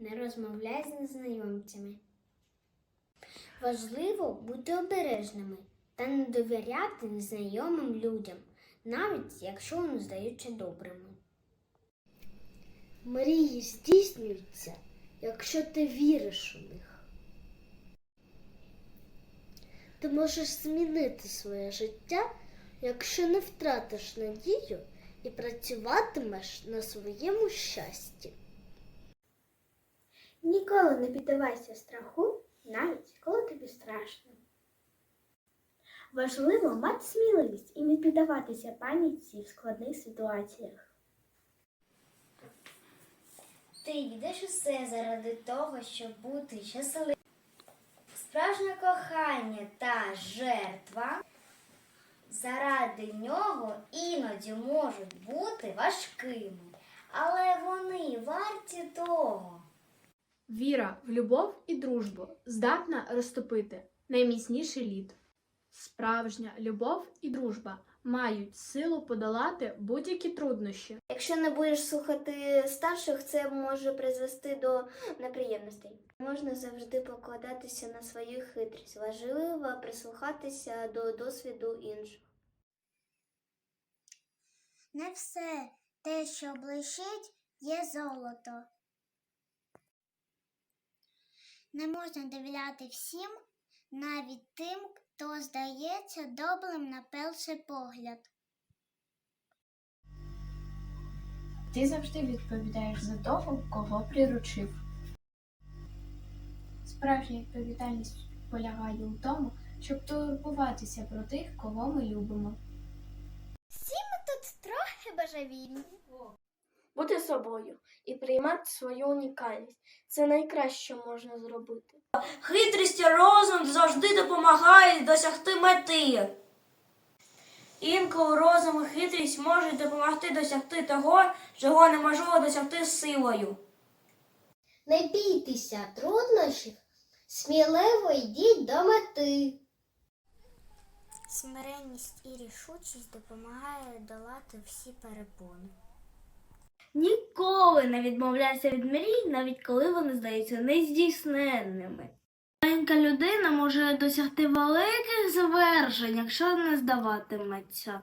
Не розмовляй з незнайомцями. Важливо бути обережними та не довіряти незнайомим людям, навіть якщо вони здаються добрими. Мрії здійснюються, якщо ти віриш у них. Ти можеш змінити своє життя, якщо не втратиш надію і працюватимеш на своєму щасті. Ніколи не піддавайся страху, навіть коли тобі страшно. Важливо мати сміливість і не піддаватися паніці в складних ситуаціях. Ти йдеш усе заради того, щоб бути щасливим. Справжнє кохання та жертва заради нього іноді можуть бути важкими, але вони варті того. Віра в любов і дружбу здатна розтопити найміцніший лід. Справжня любов і дружба мають силу подолати будь-які труднощі. Якщо не будеш слухати старших, це може призвести до неприємностей. Можна завжди покладатися на свою хитрість. Важливо прислухатися до досвіду інших. Не все те, що блищить, є золото. Не можна довіряти всім, навіть тим, хто здається добрим на перший погляд. Ти завжди відповідаєш за того, кого приручив. Справжня відповідальність полягає у тому, щоб турбуватися про тих, кого ми любимо. Всі ми Тут трохи божевільні. Бути собою і приймати свою унікальність це найкраще, що можна зробити. Хитрість і розум завжди допомагають досягти мети. Інколи розум і хитрість можуть допомогти досягти того, чого неможливо досягти силою. Не бійтеся труднощів, сміливо йдіть до мети. Смиренність і рішучість допомагає долати всі перепони. Ніколи не відмовляйся від мрій, навіть коли вони здаються нездійсненними. Маленька людина може досягти великих завершень, якщо не здаватиметься.